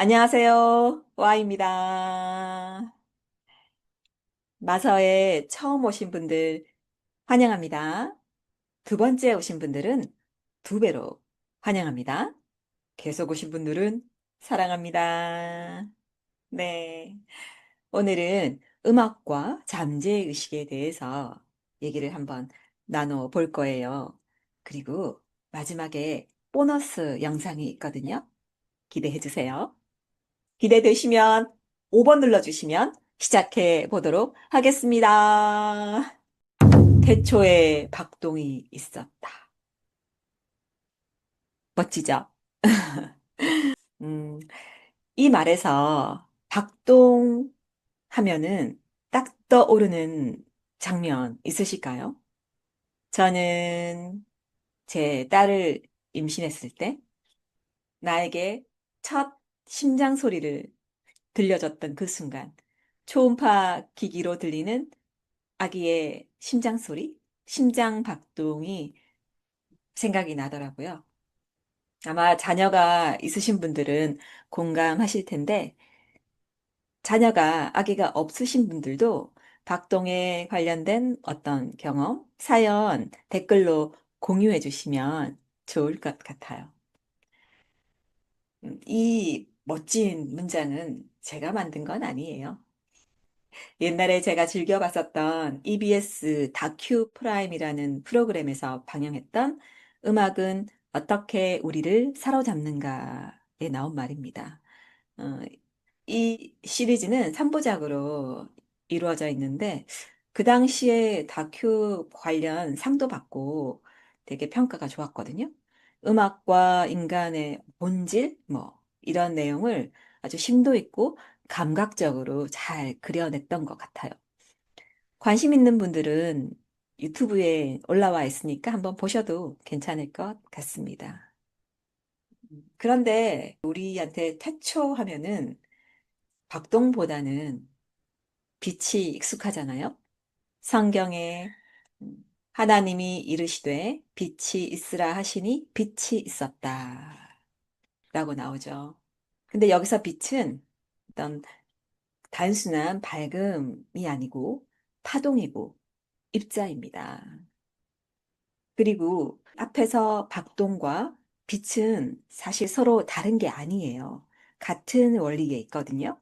안녕하세요. 와입니다. 마서에 처음 오신 분들 환영합니다. 두 번째 오신 분들은 두 배로 환영합니다. 계속 오신 분들은 사랑합니다. 네. 오늘은 음악과 잠재의식에 대해서 얘기를 한번 나눠 볼 거예요. 그리고 마지막에 보너스 영상이 있거든요. 기대해 주세요. 기대되시면 5번 눌러주시면 시작해 보도록 하겠습니다. 태초에 박동이 있었다. 멋지죠? 음, 이 말에서 박동 하면은 딱 떠오르는 장면 있으실까요? 저는 제 딸을 임신했을 때 나에게 첫 심장 소리를 들려줬던 그 순간, 초음파 기기로 들리는 아기의 심장 소리, 심장 박동이 생각이 나더라고요. 아마 자녀가 있으신 분들은 공감하실 텐데, 자녀가, 아기가 없으신 분들도 박동에 관련된 어떤 경험, 사연, 댓글로 공유해 주시면 좋을 것 같아요. 음, 이 멋진 문장은 제가 만든 건 아니에요. 옛날에 제가 즐겨 봤었던 EBS 다큐 프라임이라는 프로그램에서 방영했던 음악은 어떻게 우리를 사로잡는가에 나온 말입니다. 어, 이 시리즈는 3부작으로 이루어져 있는데 그 당시에 다큐 관련 상도 받고 되게 평가가 좋았거든요. 음악과 인간의 본질, 뭐, 이런 내용을 아주 심도 있고 감각적으로 잘 그려냈던 것 같아요. 관심 있는 분들은 유튜브에 올라와 있으니까 한번 보셔도 괜찮을 것 같습니다. 그런데 우리한테 태초 하면은 박동보다는 빛이 익숙하잖아요. 성경에 음, 하나님이 이르시되 빛이 있으라 하시니 빛이 있었다. 라고 나오죠. 근데 여기서 빛은 어떤 단순한 밝음이 아니고 파동이고 입자입니다. 그리고 앞에서 박동과 빛은 사실 서로 다른 게 아니에요. 같은 원리에 있거든요.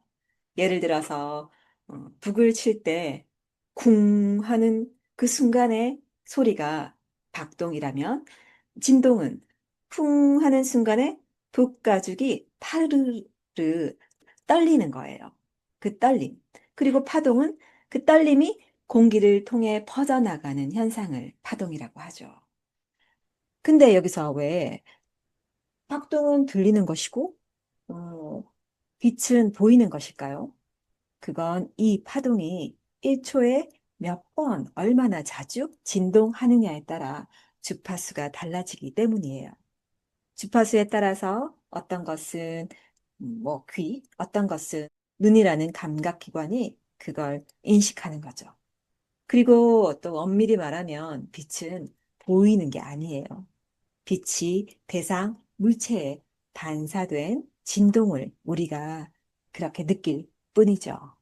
예를 들어서 어, 북을 칠 때 쿵 하는 그 순간의 소리가 박동이라면 진동은 쿵 하는 순간에 북 가죽이 파르르 떨리는 거예요. 그 떨림. 그리고 파동은 그 떨림이 공기를 통해 퍼져나가는 현상을 파동이라고 하죠. 근데 여기서 왜 박동은 들리는 것이고, 어, 빛은 보이는 것일까요? 그건 이 파동이 1초에 몇 번, 얼마나 자주 진동하느냐에 따라 주파수가 달라지기 때문이에요. 주파수에 따라서 어떤 것은 음, 뭐 귀, 어떤 것은 눈이라는 감각기관이 그걸 인식하는 거죠. 그리고 또 엄밀히 말하면 빛은 보이는 게 아니에요. 빛이 대상 물체에 반사된 진동을 우리가 그렇게 느낄 뿐이죠.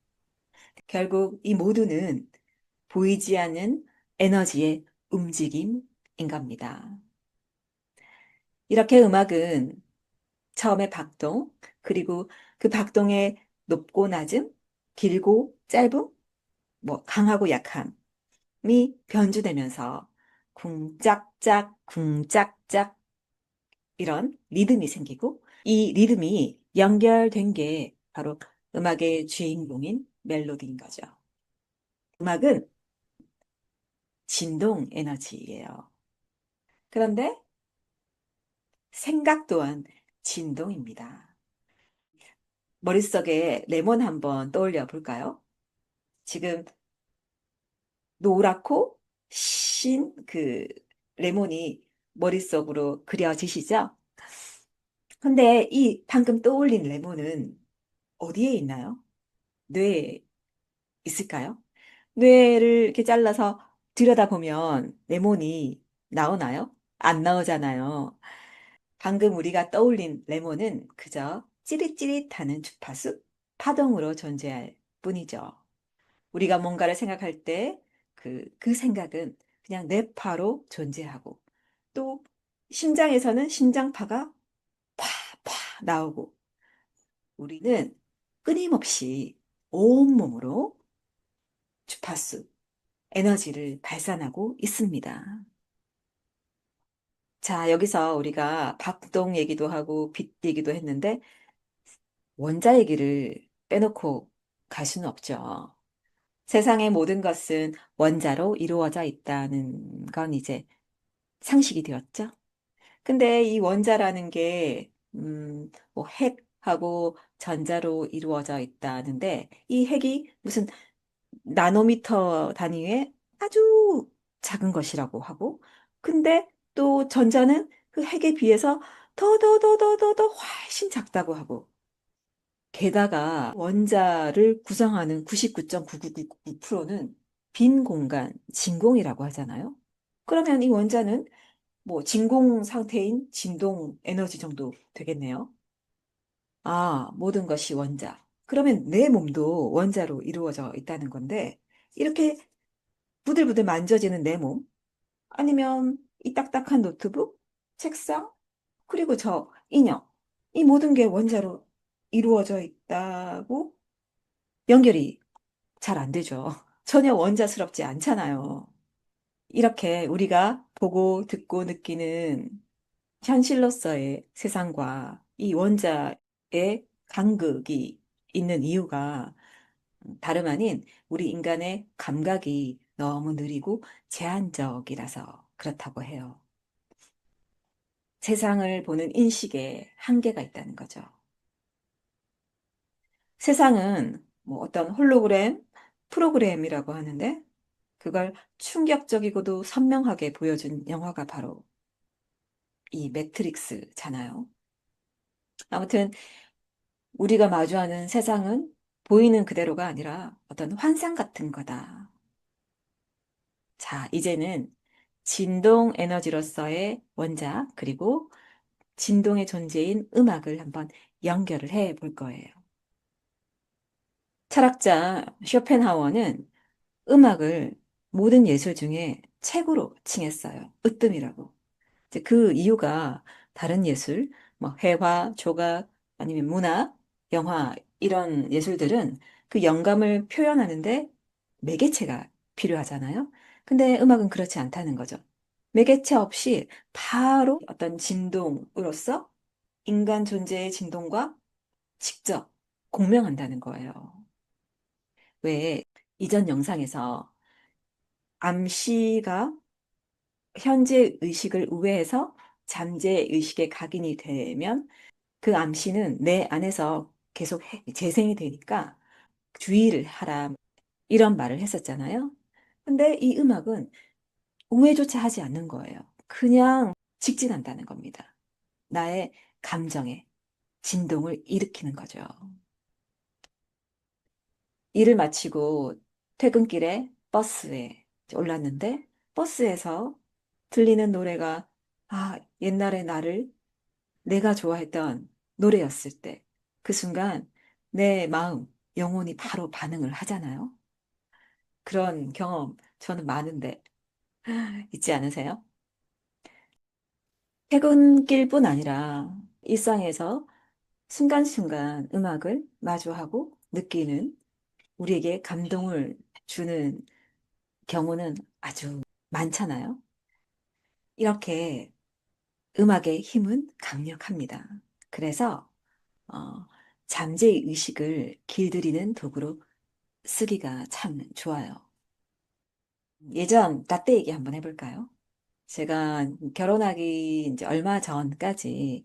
결국 이 모두는 보이지 않는 에너지의 움직임인 겁니다. 이렇게 음악은 처음에 박동, 그리고 그 박동의 높고 낮음, 길고 짧음, 뭐 강하고 약함이 변주되면서 쿵짝짝, 쿵짝짝 이런 리듬이 생기고 이 리듬이 연결된 게 바로 음악의 주인공인 멜로디인 거죠. 음악은 진동 에너지예요. 그런데 생각 또한 진동입니다. 머릿속에 레몬 한번 떠올려 볼까요? 지금 노랗고 신 그 레몬이 머릿속으로 그려지시죠? 근데 이 방금 떠올린 레몬은 어디에 있나요? 뇌에 있을까요? 뇌를 이렇게 잘라서 들여다보면 레몬이 나오나요? 안 나오잖아요. 방금 우리가 떠올린 레몬은 그저 찌릿찌릿하는 주파수, 파동으로 존재할 뿐이죠. 우리가 뭔가를 생각할 때 그, 그 생각은 그냥 뇌파로 존재하고 또 심장에서는 심장파가 팍팍 나오고 우리는 끊임없이 온몸으로 주파수, 에너지를 발산하고 있습니다. 자, 여기서 우리가 박동 얘기도 하고 빛 얘기도 했는데 원자 얘기를 빼놓고 갈 수는 없죠. 세상의 모든 것은 원자로 이루어져 있다는 건 이제 상식이 되었죠. 근데 이 원자라는 게, 음, 뭐 핵하고 전자로 이루어져 있다는데 이 핵이 무슨 나노미터 단위의 아주 작은 것이라고 하고, 근데 또 전자는 그 핵에 비해서 더, 더, 더, 더, 더, 더 훨씬 작다고 하고, 게다가 원자를 구성하는 99.9999%는 빈 공간, 진공이라고 하잖아요. 그러면 이 원자는 뭐 진공 상태인 진동 에너지 정도 되겠네요. 아, 모든 것이 원자. 그러면 내 몸도 원자로 이루어져 있다는 건데, 이렇게 부들부들 만져지는 내 몸, 아니면 이 딱딱한 노트북, 책상, 그리고 저 인형, 이 모든 게 원자로 이루어져 있다고 연결이 잘 안 되죠. 전혀 원자스럽지 않잖아요. 이렇게 우리가 보고 듣고 느끼는 현실로서의 세상과 이 원자의 간극이 있는 이유가 다름 아닌 우리 인간의 감각이 너무 느리고 제한적이라서 그렇다고 해요. 세상을 보는 인식에 한계가 있다는 거죠. 세상은 뭐 어떤 홀로그램, 프로그램이라고 하는데 그걸 충격적이고도 선명하게 보여준 영화가 바로 이 매트릭스잖아요. 아무튼 우리가 마주하는 세상은 보이는 그대로가 아니라 어떤 환상 같은 거다. 자, 이제는 진동 에너지로서의 원자, 그리고 진동의 존재인 음악을 한번 연결을 해 볼 거예요. 철학자 쇼펜하워는 음악을 모든 예술 중에 최고로 칭했어요. 으뜸이라고. 그 이유가 다른 예술, 뭐 회화, 조각, 아니면 문학, 영화 이런 예술들은 그 영감을 표현하는데 매개체가 필요하잖아요. 근데 음악은 그렇지 않다는 거죠. 매개체 없이 바로 어떤 진동으로서 인간 존재의 진동과 직접 공명한다는 거예요. 왜 이전 영상에서 암시가 현재 의식을 우회해서 잠재 의식에 각인이 되면 그 암시는 내 안에서 계속 재생이 되니까 주의를 하라. 이런 말을 했었잖아요. 근데 이 음악은 우회조차 하지 않는 거예요. 그냥 직진한다는 겁니다. 나의 감정에 진동을 일으키는 거죠. 일을 마치고 퇴근길에 버스에 올랐는데 버스에서 들리는 노래가 아, 옛날의 나를 내가 좋아했던 노래였을 때 그 순간 내 마음, 영혼이 바로 반응을 하잖아요. 그런 경험 저는 많은데 있지 않으세요? 퇴근길뿐 아니라 일상에서 순간순간 음악을 마주하고 느끼는 우리에게 감동을 주는 경우는 아주 많잖아요. 이렇게 음악의 힘은 강력합니다. 그래서 어, 잠재의 의식을 길들이는 도구로 쓰기가 참 좋아요. 예전 나때 얘기 한번 해볼까요? 제가 결혼하기 이제 얼마 전까지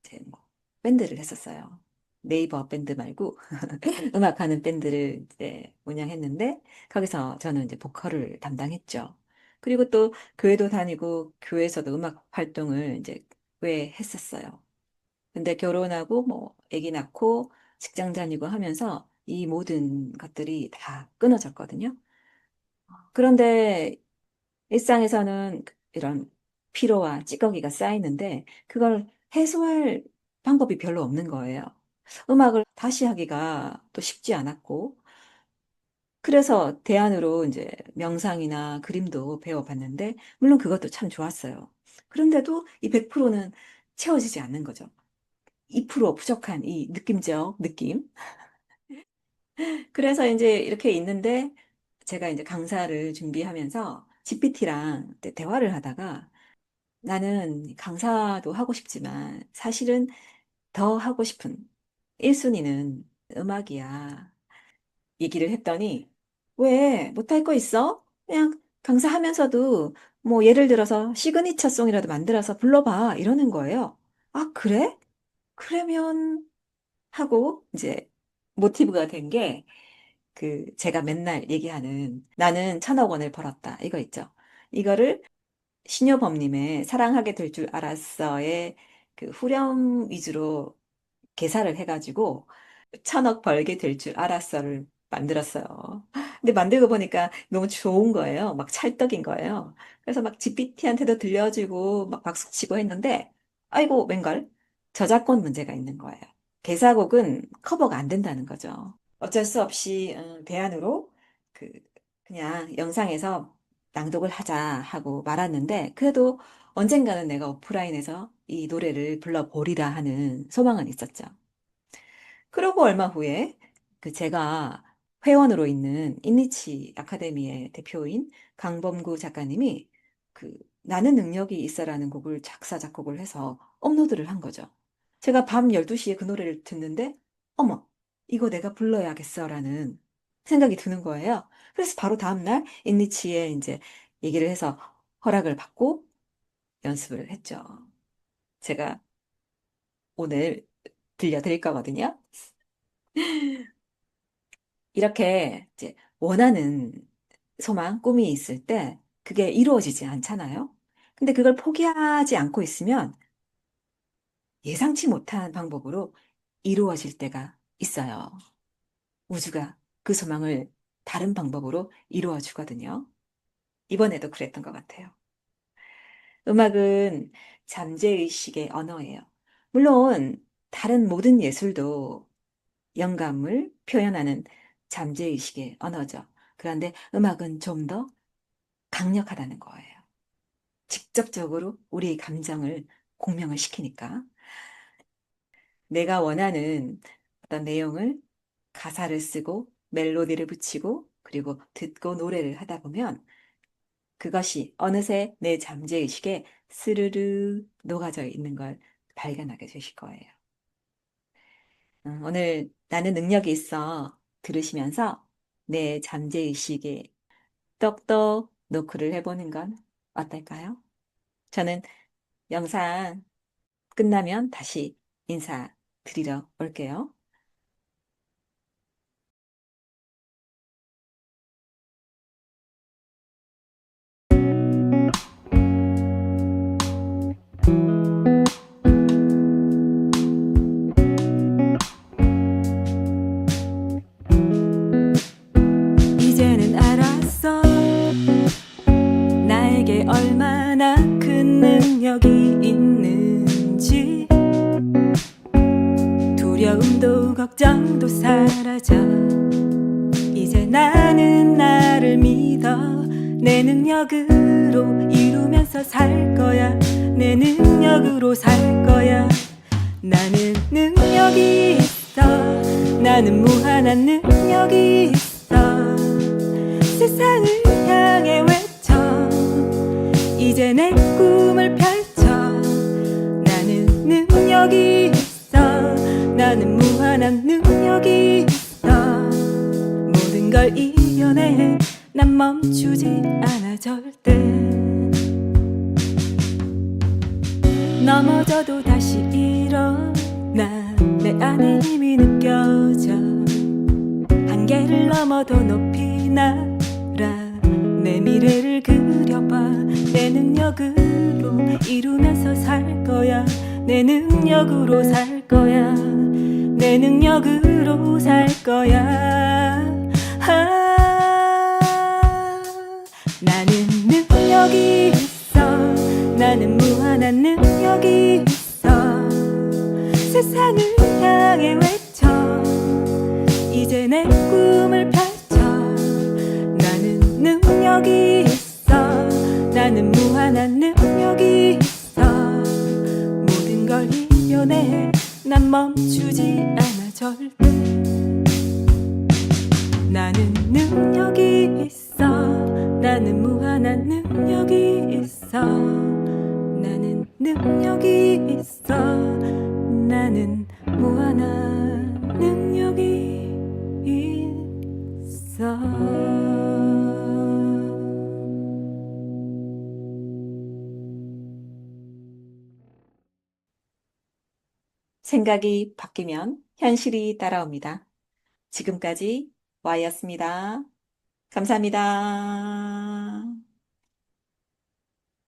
이제 뭐 밴드를 했었어요. 네이버 밴드 말고 음악하는 밴드를 이제 운영했는데 거기서 저는 이제 보컬을 담당했죠. 그리고 또 교회도 다니고 교회에서도 음악 활동을 이제 꽤 했었어요. 근데 결혼하고 뭐 아기 낳고 직장 다니고 하면서 이 모든 것들이 다 끊어졌거든요. 그런데 일상에서는 이런 피로와 찌꺼기가 쌓이는데 그걸 해소할 방법이 별로 없는 거예요. 음악을 다시 하기가 또 쉽지 않았고, 그래서 대안으로 이제 명상이나 그림도 배워봤는데, 물론 그것도 참 좋았어요. 그런데도 이 100%는 채워지지 않는 거죠. 2% 부족한 이 느낌적 느낌. 그래서 이제 이렇게 있는데, 제가 이제 강사를 준비하면서 GPT랑 대화를 하다가 나는 강사도 하고 싶지만 사실은 더 하고 싶은 1순위는 음악이야. 얘기를 했더니 왜 못할 거 있어? 그냥 강사하면서도 뭐 예를 들어서 시그니처 송이라도 만들어서 불러봐 이러는 거예요. 아, 그래? 그러면 하고 이제 모티브가 된 게 그 제가 맨날 얘기하는 나는 천억 원을 벌었다 이거 있죠. 이거를 신효범님의 사랑하게 될 줄 알았어의 그 후렴 위주로 개사를 해가지고 천억 벌게 될 줄 알았어를 만들었어요. 근데 만들고 보니까 너무 좋은 거예요. 막 찰떡인 거예요. 그래서 막 GPT한테도 들려주고 막 박수치고 했는데 아이고 웬걸 저작권 문제가 있는 거예요. 개사곡은 커버가 안 된다는 거죠. 어쩔 수 없이 음, 대안으로 그 그냥 영상에서 낭독을 하자 하고 말았는데 그래도 언젠가는 내가 오프라인에서 이 노래를 불러보리라 하는 소망은 있었죠. 그러고 얼마 후에 그 제가 회원으로 있는 인니치 아카데미의 대표인 강범구 작가님이 그 나는 능력이 있어라는 곡을 작사 작곡을 해서 업로드를 한 거죠. 제가 밤 12시에 그 노래를 듣는데 어머 이거 내가 불러야겠어라는 생각이 드는 거예요. 그래서 바로 다음날 인니치에 이제 얘기를 해서 허락을 받고 연습을 했죠. 제가 오늘 들려드릴 거거든요. 이렇게 이제 원하는 소망, 꿈이 있을 때 그게 이루어지지 않잖아요. 근데 그걸 포기하지 않고 있으면 예상치 못한 방법으로 이루어질 때가 있어요. 우주가 그 소망을 다른 방법으로 이루어 주거든요. 이번에도 그랬던 것 같아요. 음악은 잠재의식의 언어예요. 물론 다른 모든 예술도 영감을 표현하는 잠재의식의 언어죠. 그런데 음악은 좀 더 강력하다는 거예요. 직접적으로 우리의 감정을 공명을 시키니까. 내가 원하는 어떤 내용을 가사를 쓰고 멜로디를 붙이고 그리고 듣고 노래를 하다 보면 그것이 어느새 내 잠재의식에 스르르 녹아져 있는 걸 발견하게 되실 거예요. 음, 오늘 나는 능력이 있어 들으시면서 내 잠재의식에 똑똑 노크를 해보는 건 어떨까요? 저는 영상 끝나면 다시 인사 드리러 올게요. 능력으로 살 거야. 나는 능력이 있어. 나는 무한한 능력이 있어. 세상을 향해 외쳐. 이제 내 꿈을 펼쳐. 나는 능력이 있어. 나는 무한한 능력이 있어. 모든 걸 이겨내. 난 멈추지 않아. 절대 넘어져도 다시 일어나 내 안에 힘이 느껴져. 한계를 넘어 더 높이 날아 내 미래를 그려봐. 내 능력으로 이루면서 살 거야. 내 능력으로 살 거야. 내 능력으로 살 거야. 아, 나는 능력이 나는 무한한 능력이 있어. 세상을 향해 외쳐. 내 꿈을 펼쳐. 나는 능력이 있어. 나는 무한한 능력이 있어. 모든 걸 이겨내. 난 멈추지 않아 절대. 나는 능력이 있어. 나는 무한한 능력이 있어 능력이 있어 나는 무한한 능력이 있어 생각이 바뀌면 현실이 따라옵니다. 지금까지 Y였습니다. 감사합니다.